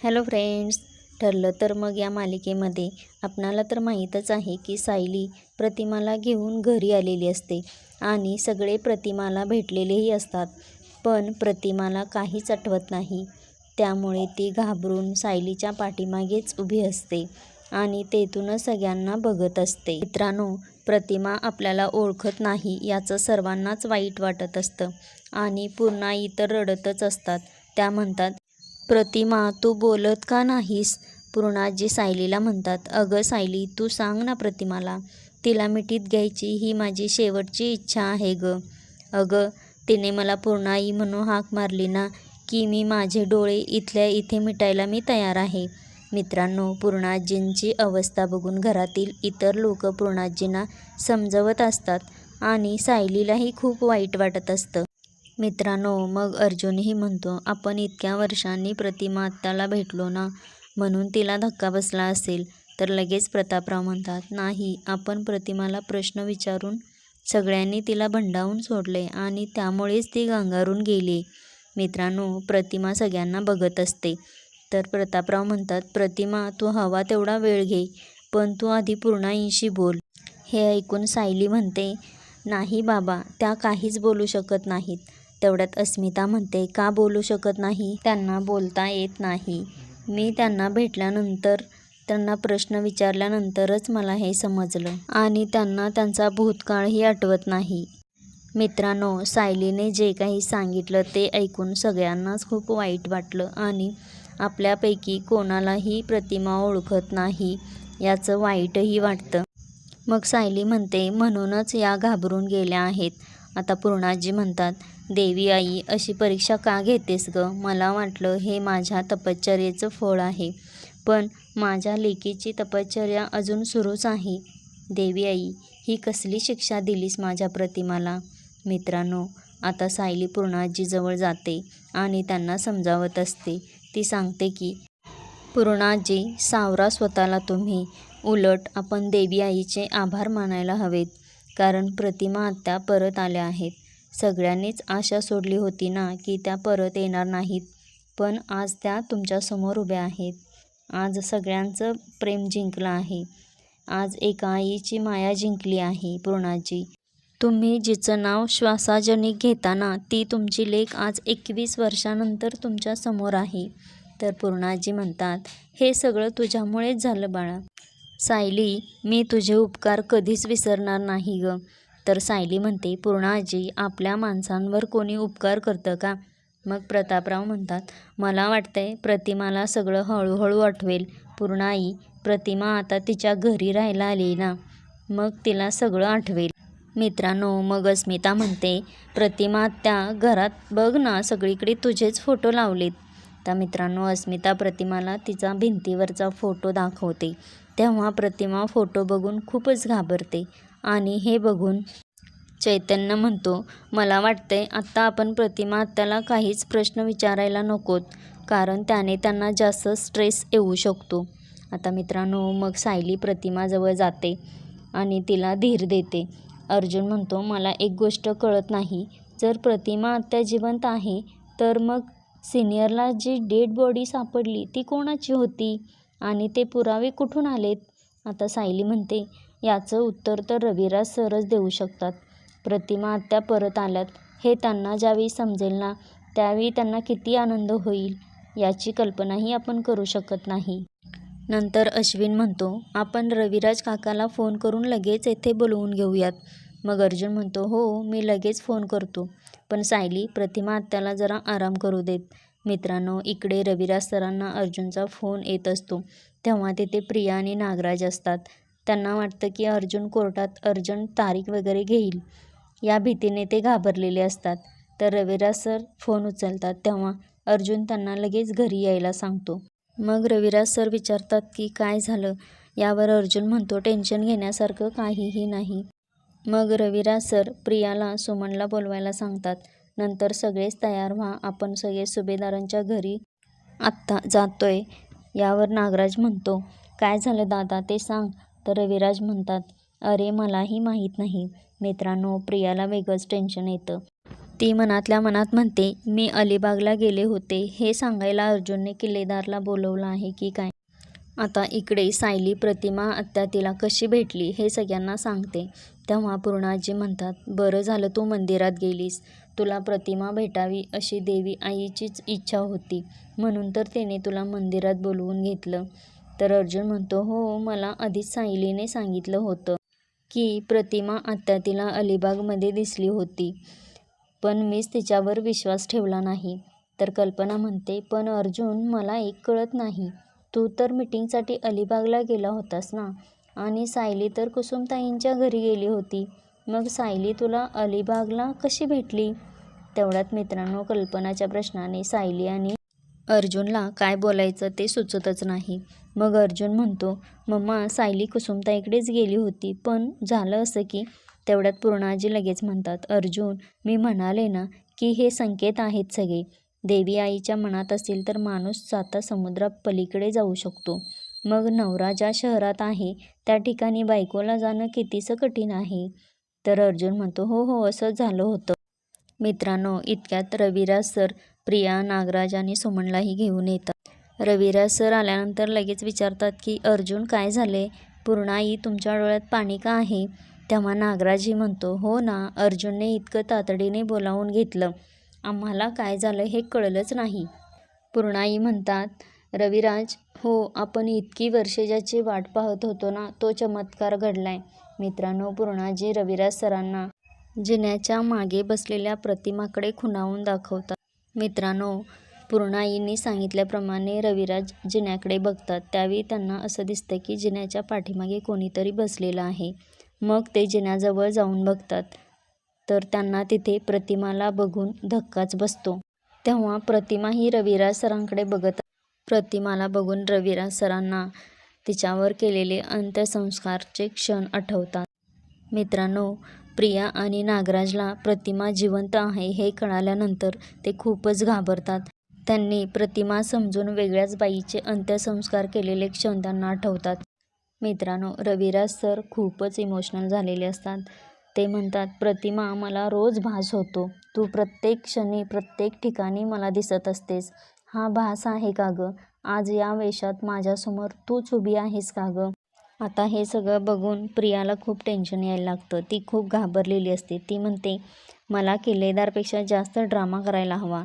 Hello friends ठरलं तर मग या मालिकेमध्ये आपणाला तर माहीतच आहे की सायली प्रतिमाला घेऊन घरी आलेली असते आणि सगळे प्रतिमाला भेटलेलेही असतात. पण प्रतिमाला काहीच आठवत नाही. त्यामुळे ती घाबरून सायलीच्या पाठीमागेच उभी असते आणि तेथूनच सगळ्यांना बघत असते. मित्रांनो प्रतिमा आपल्याला ओळखत नाही याचं सर्वांनाच वाईट वाटत असतं आणि पूर्णा इतर रडतच असतात. त्या म्हणतात प्रतिमा तू बोलत का नाहीस? पूर्णाजी सायलीला म्हणतात अगं सायली तू सांग ना प्रतिमाला. तिला मिठीत घ्यायची ही माझी शेवटची इच्छा आहे ग. अगं तिने मला पूर्णाई म्हणून हाक मारली ना की मी माझे डोळे इथल्या इथे मिटायला मी तयार आहे. मित्रांनो पूर्णाजींची अवस्था बघून घरातील इतर लोक पूर्णाजींना समजवत असतात आणि सायलीलाही खूप वाईट वाटत असतं. मित्रांनो मग अर्जुनही म्हणतो आपण इतक्या वर्षांनी प्रतिमा आत्ताला भेटलो ना म्हणून तिला धक्का बसला असेल. तर लगेच प्रतापराव म्हणतात नाही आपण प्रतिमाला प्रश्न विचारून सगळ्यांनी तिला भंडावून सोडले आणि त्यामुळेच ती गांगारून गेली. मित्रांनो प्रतिमा सगळ्यांना बघत असते. तर प्रतापराव म्हणतात प्रतिमा तू हवा तेवढा वेळ घे पण तू आधी पूर्णाईंशी बोल. हे ऐकून सायली म्हणते नाही बाबा त्या काहीच बोलू शकत नाहीत. तेवढ्यात अस्मिता म्हणते का बोलू शकत नाही? त्यांना बोलता येत नाही. मी त्यांना भेटल्यानंतर त्यांना प्रश्न विचारल्यानंतरच मला हे समजलं आणि त्यांना त्यांचा भूतकाळही आठवत नाही. मित्रांनो सायलीने जे काही सांगितलं ते ऐकून सगळ्यांनाच खूप वाईट वाटलं आणि आपल्यापैकी कोणालाही प्रतिमा ओळखत नाही याचं वाईटही वाटतं. मग सायली म्हणते म्हणूनच या घाबरून गेल्या आहेत. आता पूर्णाजी म्हणतात देवी आई अशी परीक्षा का घेतेस ग? मला वाटलं हे माझ्या तपश्चर्येचं फळ आहे. पण माझ्या लेकीची तपश्चर्या अजून सुरूच आहे. देवी आई ही कसली शिक्षा दिलीस माझ्या प्रतिमाला? मित्रांनो आता सायली पूर्णाजीजवळ जाते आणि त्यांना समजावत असते. ती सांगते की पूर्णाजी सावरा स्वतःला तुम्ही. उलट आपण देवी आईचे आभार मानायला हवेत. कारण प्रतिमा आत्या परत आल्या आहेत. सगळ्यांनीच आशा सोडली होती ना की त्या परत येणार नाहीत. पण आज त्या तुमच्यासमोर उभ्या आहेत. आज सगळ्यांचं प्रेम जिंकलं आहे. आज एका आईची माया जिंकली आहे पूर्णाजी. तुम्ही जिचं नाव श्वासाजनिक घेताना ती तुमची लेख आज एकवीस वर्षानंतर तुमच्यासमोर आहे. तर पूर्णाजी म्हणतात हे सगळं तुझ्यामुळेच झालं बाळा. सायली मी तुझे उपकार कधीच विसरणार नाही ग. तर सायली म्हणते पूर्णाजी आपल्या माणसांवर कोणी उपकार करतं का? मग प्रतापराव म्हणतात मला वाटतंय प्रतिमाला सगळं हळूहळू आठवेल. पूर्णाई प्रतिमा आता तिच्या घरी राहायला आली ना? मग तिला सगळं आठवेल. मित्रांनो मग अस्मिता म्हणते प्रतिमा त्या घरात बघ ना सगळीकडे तुझेच फोटो लावलेत. त्या मित्रांनो अस्मिता प्रतिमाला तिचा भिंतीवरचा फोटो दाखवते. तेव्हा प्रतिमा फोटो बघून खूपच घाबरते. आणि हे बघून चैतन्य म्हणतो मला वाटतंय आत्ता आपण प्रतिमा आत्याला काहीच प्रश्न विचारायला नकोत कारण त्याने त्यांना जास्त स्ट्रेस येऊ शकतो. आता मित्रांनो मग सायली प्रतिमाजवळ जाते आणि तिला धीर देते. अर्जुन म्हणतो मला एक गोष्ट कळत नाही. जर प्रतिमा आत्या जिवंत आहे तर मग सिनियरला जी डेड बॉडी सापडली ती कोणाची होती? आणि ते पुरावे कुठून आलेत? आता सायली म्हणते याचं उत्तर तर रविराज सरच देऊ शकतात. प्रतिमा आत्या परत आल्यात. हे त्यांना ज्यावेळी समजेल ना त्यावेळी त्यांना किती आनंद होईल याची कल्पनाही आपण करू शकत नाही. नंतर अश्विन म्हणतो आपण रविराज काकाला फोन करून लगेच येथे बोलवून घेऊयात. मग अर्जुन म्हणतो हो मी लगेच फोन करतो. पण सायली प्रतिमा आत्याला जरा आराम करू देत. मित्रांनो इकडे रविराज सरांना अर्जुनचा फोन येत असतो. तेव्हा तिथे प्रिया आणि नागराज असतात. त्यांना वाटतं की अर्जुन कोर्टात अर्जुन तारीख वगैरे घेईल. या भीतीने ते घाबरलेले असतात. तर रविराज सर फोन उचलतात तेव्हा अर्जुन त्यांना लगेच घरी यायला सांगतो. मग रविराज सर विचारतात की काय झालं? यावर अर्जुन म्हणतो टेन्शन घेण्यासारखं काहीही नाही. मग रविराज सर प्रियाला सुमनला बोलवायला सांगतात. नंतर सगळेच तयार व्हा. आपण सगळे सुभेदारांच्या घरी आत्ता जातोय यावर नागराज म्हणतो. काय झालं दादा? ते सांग. तर रविराज म्हणतात अरे मलाही माहीत नाही. मित्रांनो प्रियाला वेगळंच टेन्शन येतं. ती मनातल्या मनात म्हणते मी अलिबागला गेले होते. हे सांगायला अर्जुनने किल्लेदारला बोलवलं आहे की काय? आता इकडे सायली प्रतिमा आत्या तिला कशी भेटली हे सगळ्यांना सांगते. तेव्हा पूर्णाजी म्हणतात बरं झालं तू मंदिरात गेलीस. तुला प्रतिमा भेटावी अशी देवी आईचीच इच्छा होती. म्हणून तर तिने तुला मंदिरात बोलवून घेतलं तर अर्जुन म्हणतो हो मला आधीच सायलीने सांगितलं होतं की प्रतिमा आत्या तिला अलिबागमध्ये दिसली होती. पण मीच तिच्यावर विश्वास ठेवला नाही. तर कल्पना म्हणते पण अर्जुन मला एक कळत नाही. तू तर मिटिंगसाठी अलिबागला गेला होतास ना? आणि सायली तर कुसुमताईंच्या घरी गेली होती. मग सायली तुला अलिबागला कशी भेटली? तेवढ्यात मित्रांनो कल्पनाच्या प्रश्नाने सायली आणि अर्जुनला काय बोलायचं ते सुचतच नाही. मग अर्जुन म्हणतो मम्मा सायली कुसुमताईकडेच गेली होती पण झालं असं की. तेवढ्यात पूर्णाजी लगेच म्हणतात अर्जुन मी म्हणाले ना की हे संकेत आहेत सगळे. देवी आईच्या मनात असेल तर माणूस जाता समुद्रापलीकडे जाऊ शकतो. मग नवरा ज्या शहरात आहे त्या ठिकाणी बायकोला जाणं कितीसं कठीण आहे? तर अर्जुन म्हणतो हो हो असं झालं होतं. मित्रांनो इतक्यात रविराज सर प्रिया नागराज आणि सुमनलाही घेऊन येतात. रविराज सर आल्यानंतर लगेच विचारतात की अर्जुन काय झाले पूर्णाई तुमच्या डोळ्यात पाणी का आहे? तेव्हा नागराजही म्हणतो हो ना अर्जुनने इतकं तातडीने बोलावून घेतलं. आम्हाला काय झालं हे कळलंच नाही. पूर्णाई म्हणतात रविराज हो आपण इतकी वर्षे ज्याची वाट पाहत होतो ना तो चमत्कार घडलाय. मित्रांनो पूर्णाजी रविराज सरांना जिन्याच्या मागे बसलेल्या प्रतिमाकडे खुणावून दाखवतात. मित्रांनो पूर्णाईंनी सांगितल्याप्रमाणे रविराज जिन्याकडे बघतात. त्यावेळी त्यांना असं दिसतं की जिन्याच्या पाठीमागे कोणीतरी बसलेलं आहे. मग ते जिन्याजवळ जाऊन बघतात. तर त्यांना तिथे प्रतिमाला बघून धक्काच बसतो. तेव्हा प्रतिमा ही रविराज सरांकडे बघत प्रतिमाला बघून रवीरा सरांना तिच्यावर केलेले अंत्यसंस्कारचे क्षण आठवतात. मित्रांनो प्रिया आणि नागराजला प्रतिमा जिवंत आहे हे कळाल्यानंतर ते खूपच घाबरतात. त्यांनी प्रतिमा समजून वेगळ्याच बाईचे अंत्यसंस्कार केलेले क्षण त्यांना आठवतात. मित्रांनो रविराज सर खूपच इमोशनल झालेले असतात. ते म्हणतात प्रतिमा मला रोज भास होतो. तू प्रत्येक क्षणी प्रत्येक ठिकाणी मला दिसत असतेस. हा भास आहे का गं? आज या वेशात माझ्यासमोर तूच उभी आहेस का गं? आता हे सगळं बघून प्रियाला खूप टेन्शन यायला लागतं. ती खूप घाबरलेली असते. ती म्हणते मला किल्लेदारपेक्षा जास्त ड्रामा करायला हवा.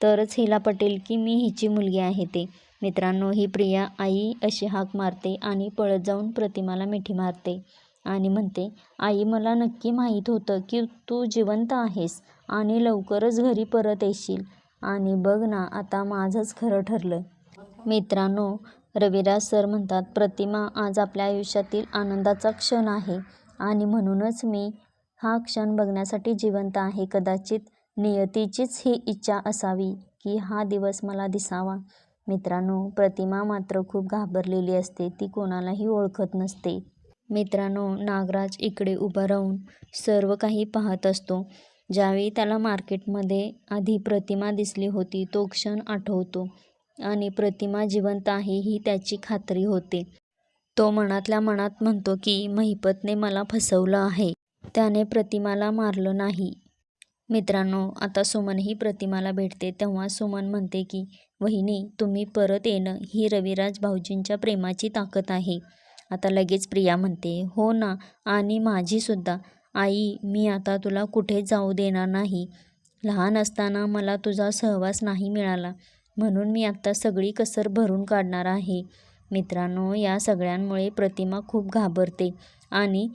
तरच हिला पटेल की मी हिची मुलगी आहे ते. मित्रांनो ही प्रिया आई अशी हाक मारते आणि पळत जाऊन प्रतिमाला मिठी मारते आणि म्हणते आई मला नक्की माहीत होतं की तू जिवंत आहेस आणि लवकरच घरी परत येशील. आणि बघ ना आता माझंच खरं ठरलं मित्रांनो रविराज सर म्हणतात प्रतिमा आज आपल्या आयुष्यातील आनंदाचा क्षण आहे आणि म्हणूनच मी हा क्षण बघण्यासाठी जिवंत आहे. कदाचित नियतीचीच ही इच्छा असावी की हा दिवस मला दिसावा. मित्रांनो प्रतिमा मात्र खूप घाबरलेली असते. ती कोणालाही ओळखत नसते. मित्रांनो नागराज इकडे उभा राहून सर्व काही पाहत असतो. ज्यावेळी त्याला मार्केटमध्ये आधी प्रतिमा दिसली होती तो क्षण आठवतो आणि प्रतिमा जिवंत आहे ही त्याची खात्री होते. तो मनातल्या मनात म्हणतो की महिपतने मला फसवलं आहे. त्याने प्रतिमाला मारलं नाही. मित्रांनो आता सुमन ही प्रतिमाला भेटते तेव्हा सुमन म्हणते की वहिनी तुम्ही परत येणं ही रविराज भाऊजींच्या प्रेमाची ताकद आहे. आता लगेच प्रिया म्हणते हो ना आणि माझीसुद्धा. आई मी आता तुला कुठे जाऊ देणार नाही. लहान असताना मला तुझा सहवास नाही मिळाला. म्हणून मी आत्ता सगळी कसर भरून काढणार आहे. मित्रांनो या सगळ्यांमुळे प्रतिमा खूप घाबरते आणि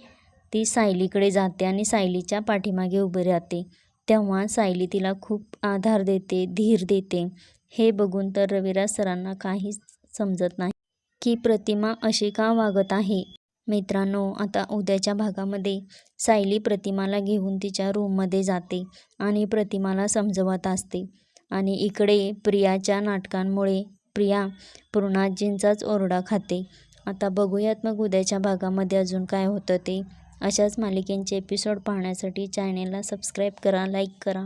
ती सायलीकडे जाते आणि सायलीच्या पाठीमागे उभी राहते. तेव्हा सायली तिला खूप आधार देते धीर देते. हे बघून तर रविराज सरांना काहीच समजत नाही की प्रतिमा अशी का वागत आहे. मित्रांनो आता उद्याच्या भागामध्ये सायली प्रतिमाला घेऊन तिच्या रूममध्ये जाते आणि प्रतिमाला समजवत असते. आणि इकडे प्रियाच्या नाटकांमुळे प्रिया पूर्णाजींचाच ओरडा खाते. आता बघूयात मग उद्याच्या भागामध्ये अजून काय होतं ते. अशाच मालिकेंचे एपिसोड पाहण्यासाठी चॅनेलला सबस्क्राईब करा लाईक करा.